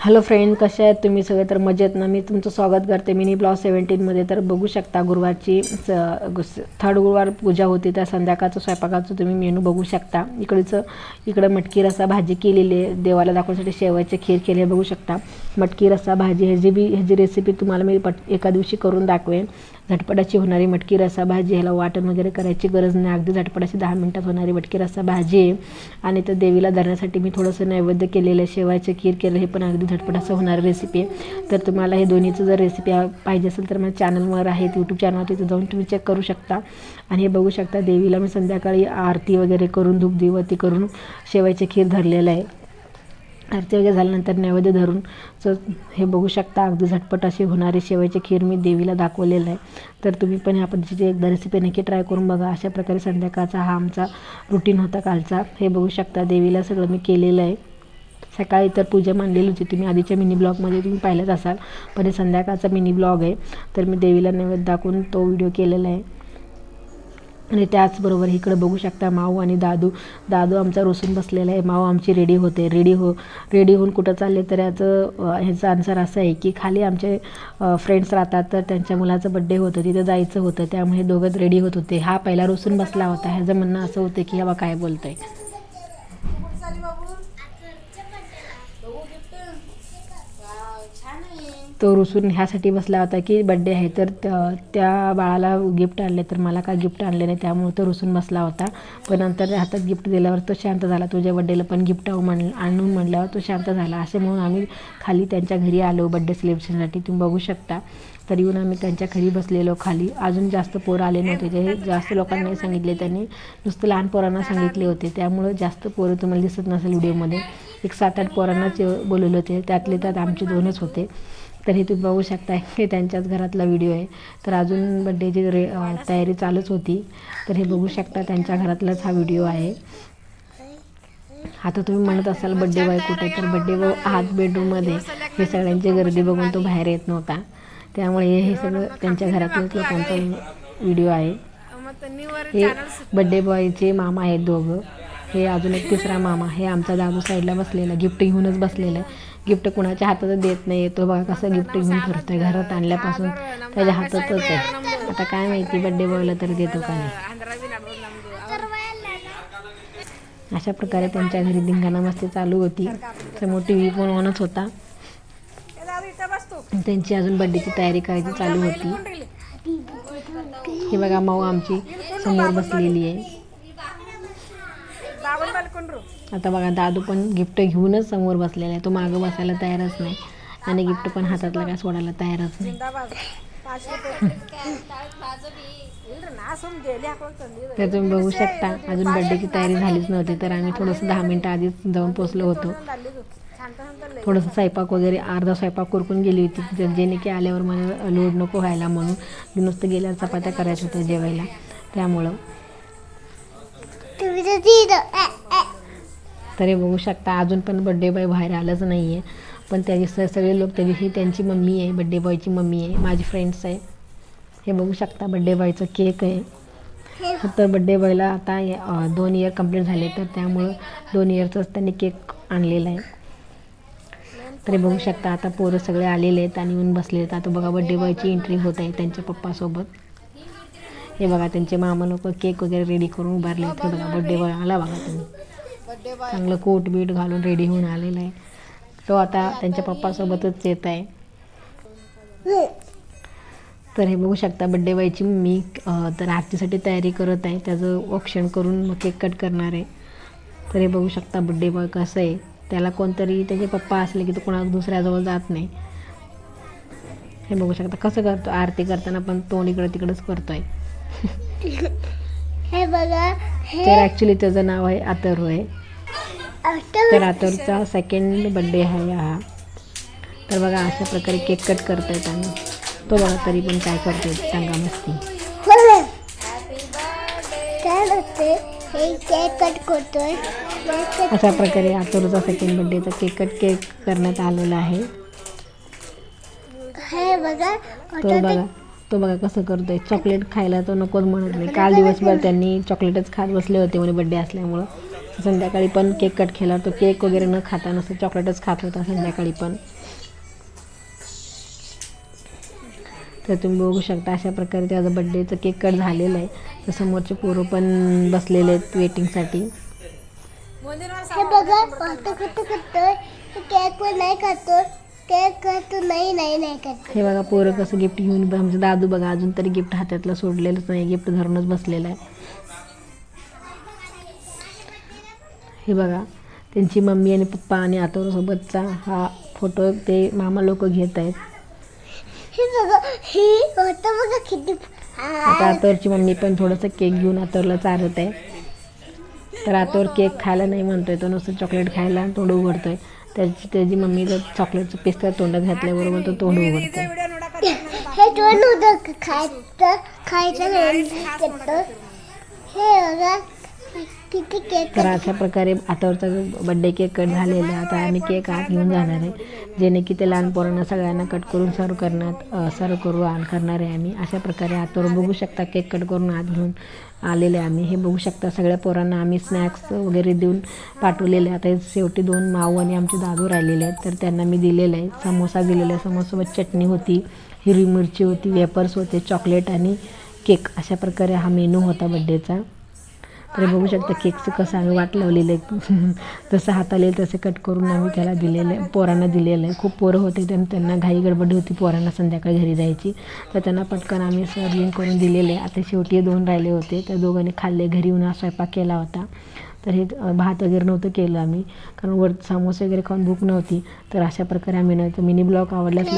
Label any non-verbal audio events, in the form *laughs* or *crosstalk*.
Hello friend कसे आहेत तुम्ही? सगळे तर मजेत ना? मी तुमचं स्वागत करते. मिनी ब्लॉग सेवन्टीनमध्ये तर बघू शकता गुरुवारची स थर्ड गुरुवार पूजा होती. त्या संध्याकाळचं स्वयंपाकाचं तुम्ही मेनू बघू शकता. इकडचं इकडं मटकी रसा भाजी केलेली आहे. देवाला दाखवण्यासाठी शेवायचे खीर केले बघू शकता. मटकी रसा भाजी ह्याची बी ह्याची रेसिपी तुम्हाला मी पट एका दिवशी करून दाखवेन. झटपटाची होणारी मटकी रस्सा भाजी ह्याला वाटण वगैरे करायची गरज नाही. अगदी झटपटाची दहा मिनटात होणारी मटकी रस्सा भाजी आहे आणि तर देवीला धरण्यासाठी मी थोडंसं नैवेद्य केलेलं आहे. शेवायचं खीर केलं हे पण अगदी झटपटाचं असं होणारी रेसिपी आहे. तर तुम्हाला हे दोन्हीचं जर रेसिपी पाहिजे असेल तर माझ्या चॅनलवर आहे यूट्यूब चॅनल तिथं जाऊन तुम्ही चेक करू शकता. आणि हे बघू शकता देवीला मी संध्याकाळी आरती वगैरे करून धूप दिवती करून शेवायची खीर धरलेलं आहे. आरती वगैरे झाल्यानंतर नैवेद्य धरून च हे बघू शकता अगदी झटपट अशी होणारी शेवयाची खीर मी देवीला दाखवलेलं आहे. तर तुम्ही पण ह्या पद्धतीची एकदा रेसिपी नक्की ट्राय करून बघा. अशा प्रकारे संध्याकाळचा हा आमचा रुटीन होता कालचा. हे बघू शकता देवीला सगळं मी केलेलं आहे. सकाळी तर पूजा मांडलेली होती. तुम्ही आधीच्या मिनी ब्लॉगमध्ये तुम्ही पाहिलंच असाल. पण हे संध्याकाळचा मिनी ब्लॉग आहे. तर मी देवीला नैवेद्य दाखवून तो व्हिडिओ केलेला आहे. आणि त्याचबरोबर इकडं बघू शकता माऊ आणि दादू. दादू आमचा रोसून बसलेला आहे. माऊ आमची रेडी होते. रेडी हो रेडी होऊन कुठं चालले तर याचं ह्याचं आन्सर असं आहे की खाली आमचे फ्रेंड्स राहतात तर त्यांच्या मुलाचं बड्डे होतं. तिथं जायचं होतं. त्यामुळे दोघंच रेडी होत होते. हा पहिला रोसून बसला होता. ह्याचं म्हणणं असं होतं की बाबा काय बोलतं आहे तो रुसून ह्यासाठी बसला होता की बड्डे आहे तर त्या बाळाला गिफ्ट आणले तर मला काय गिफ्ट आणले नाही? त्यामुळे तो रुसून बसला होता. पण नंतर हातात गिफ्ट दिल्यावर तो शांत झाला. तुझ्या बड्डेला पण गिफ्ट म्हण आणून म्हणल्यावर तो शांत झाला. असे म्हणून आम्ही खाली त्यांच्या घरी आलो बड्डे सेलिब्रेशनसाठी तुम्ही बघू शकता. तर येऊन आम्ही त्यांच्या घरी बसलेलो खाली. अजून जास्त पोरं आले नव्हते. जे जास्त लोकांना सांगितले त्यांनी नुसतं लहान पोरांना सांगितले होते. त्यामुळं जास्त पोरं तुम्हाला दिसत नसेल व्हिडिओमध्ये एक सात आठ पोरांनाच बोलवले होते. त्यातले त्यात आमचे दोनच होते. तर हे तुम्ही बघू शकता हे त्यांच्याच घरातला व्हिडिओ आहे. तर अजून बड्डेची रे तयारी चालूच होती. तर हे बघू शकता त्यांच्या घरातलाच हा व्हिडिओ आहे. आता तुम्ही म्हणत असाल बड्डे बॉय कुठे? तर बड्डे बॉय आत बेडरूममध्ये हे सगळ्यांची गर्दी बघून तो बाहेर येत नव्हता. त्यामुळे हे सगळं त्यांच्या घरातल्याच लोकांचा व्हिडिओ आहे. हे बड्डे बॉयचे मामा आहेत दोघं. हे अजून एक तिसरा मामा. हे आमचा दादू साईडला बसलेला गिफ्ट घेऊनच बसलेला. आहे गिफ्ट कुणाच्या हातात देत नाही तो बघा कसं गिफ्ट घेऊन फिरतोय. घरात आणल्यापासून त्याच्या हातातच आहे. आता काय माहिती बड्डे बॉयला तरी देतो का नाही? अशा प्रकारे त्यांच्या घरी धिंगाणा मस्ती चालू होती. समोर टी व्ही पण ऑनच होता. त्यांची अजून बड्डेची तयारी करायची चालू होती. हे बघा माऊ आमची समोर बसलेली आहे. आता बघा दादू पण गिफ्ट घेऊनच समोर बसलेला आहे. तो मागं बसायला तयारच नाही. आणि गिफ्ट पण हातातला काय सोडायला तयारच नाही. तर तुम्ही बघू शकता. अजून बड्डेची तयारी झालीच नव्हती तर आम्ही थोडंसं दहा मिनटं आधीच जाऊन पोचलो होतो. थोडंसं स्वयंपाक वगैरे अर्धा स्वयंपाक कुरकून गेली होती जेणे की आल्यावर मला लोड नको व्हायला म्हणून मी नुसतं गेल्यावर चपात्या करायच्या होत्या जेवायला. त्यामुळं. तरी बघू शकता. अजून पण बड्डे बॉय बाहेर आलंच नाही आहे पण त्याची स सगळे लोक त्याची ही त्यांची मम्मी आहे बड्डे बॉयची मम्मी आहे माझी फ्रेंड्स आहे. हे बघू शकता बड्डे बॉयचं केक आहे. तर बड्डे बॉयला आता दोन इयर कंप्लीट झाले तर त्यामुळं दोन इयरचाच त्यांनी केक आणलेला आहे. तरी बघू शकता आता पोरं सगळे आलेले आहेत आणि येऊन बसले आहेत. आता बघा बड्डे बॉयची एंट्री होत आहे त्यांच्या पप्पासोबत. हे बघा त्यांचे मामा लोक केक वगैरे रेडी करून उभारले आहेत. हे बघा बड्डे बॉय आला बघा तुम्ही. चांगलं कोट बीट घालून रेडी होऊन आलेला आहे. तो आता त्यांच्या पप्पासोबतच येत आहे. तर हे बघू शकता बड्डे बॉयची मी तर आरतीसाठी तयारी करत आहे. त्याचं ऑप्शन करून मग केक कट करणार आहे. तर हे बघू शकता बड्डे बॉय कसं आहे. त्याला कोणतरी त्याचे पप्पा असले की तो कोणा दुसऱ्याजवळ जात नाही. हे बघू शकता कसं करतो आरती करताना पण तोंड इकडं तिकडंच करतोय. हे बघा तर ॲक्च्युली त्याचं नाव आहे अथर्व आहे. तर अथर्वचा सेकंड बड्डे आहे हा. तर बघा अशा प्रकारे केक कट करता येत आणि तो बघा तरी पण काय करतोय सांगा मस्ती. अशा प्रकारे अथर्वचा सेकंड बड्डेचा केक कट केक करण्यात आलेला आहे. बघा तो बघा तो बघा कसं करतोय. चॉकलेट खायला तो नकोच म्हणत नाही. काल दिवसभर त्यांनी चॉकलेटच खात बसले होते म्हणजे बड्डे असल्यामुळं. संध्याकाळी पण केक कट केला. तो केक वगैरे न खाता नुसतं चॉकलेटच खात होता संध्याकाळी पण. तर तुम्ही बघू शकता अशा प्रकारे त्याचा बड्डेचं केक कट झालेलं आहे. तर समोरचे पोरं पण बसलेले आहेत वेटिंगसाठी हे बघा केक नाही खातो. केक नाही नाही नाही करतो हे बघा पोरं कसं गिफ्ट घेऊन आमचं दादू बघा अजून तरी गिफ्ट हातातलं सोडलेलंच नाही. गिफ्ट धरूनच बसलेलं आहे. हे बघा. त्यांची मम्मी आणि पप्पा आणि आतोरसोबतचा हा फोटो ते मामा लोक घेत आहेत. आता आतोरची मम्मी पण थोडंसं केक घेऊन आतोरला चारत आहे. तर आतोर केक खायला नाही म्हणतोय तो नुसतं चॉकलेट खायला तोंड उघडतोय. त्याची त्याची मम्मी तर चॉकलेटचं पीस त्या तोंडात घातल्याबरोबर तो तोंड उघडतोय. हे उदक खायचं खायचं हे तर अशा प्रकारे आतावरचा बड्डे केक कट झालेला आहे आता आम्ही केक आत घेऊन जाणार आहे. जेणे की ते लहान पोरांना सगळ्यांना कट करून सर्व करण्यात सर्व करू आण करणार आहे आम्ही. अशा प्रकारे आतावर बघू शकता केक कट करून आत घेऊन आलेले आहे आम्ही. हे बघू शकता सगळ्या पोरांना आम्ही स्नॅक्स वगैरे देऊन पाठवलेले आता हे शेवटी दोन माऊ आणि आमचे दादू राहिलेले आहेत. तर त्यांना मी दिलेलं आहे. समोसा दिलेला आहे. समोसासोबत चटणी होती हिरवी मिरची होती वेपर्स होते चॉकलेट आणि केक अशा प्रकारे हा मेनू होता बड्डेचा तर बघू शकता केकचं कसं आम्ही वाट लावलेलं आहे *laughs* जसं हाताला येईल तसे कट करून आम्ही त्याला दिलेलं आहे पोरांना दिलेलं आहे. खूप पोरं होते त्यां त्यांना घाई गडबड होती पोरांना संध्याकाळी घरी जायची. तर त्यांना पटकन आम्ही सर्विंग करून दिलेले आहे. आता शेवटी हे दोन राहिले होते. त्या दोघांनी खाल्ले घरी येऊन स्वयंपाक केला होता. तर हे भात वगैरे नव्हतं केलं आम्ही. कारण वर समोसे वगैरे खाऊन भूक नव्हती. तर अशा प्रकारे आम्ही नाही तर मिनी ब्लॉक आवडल्यास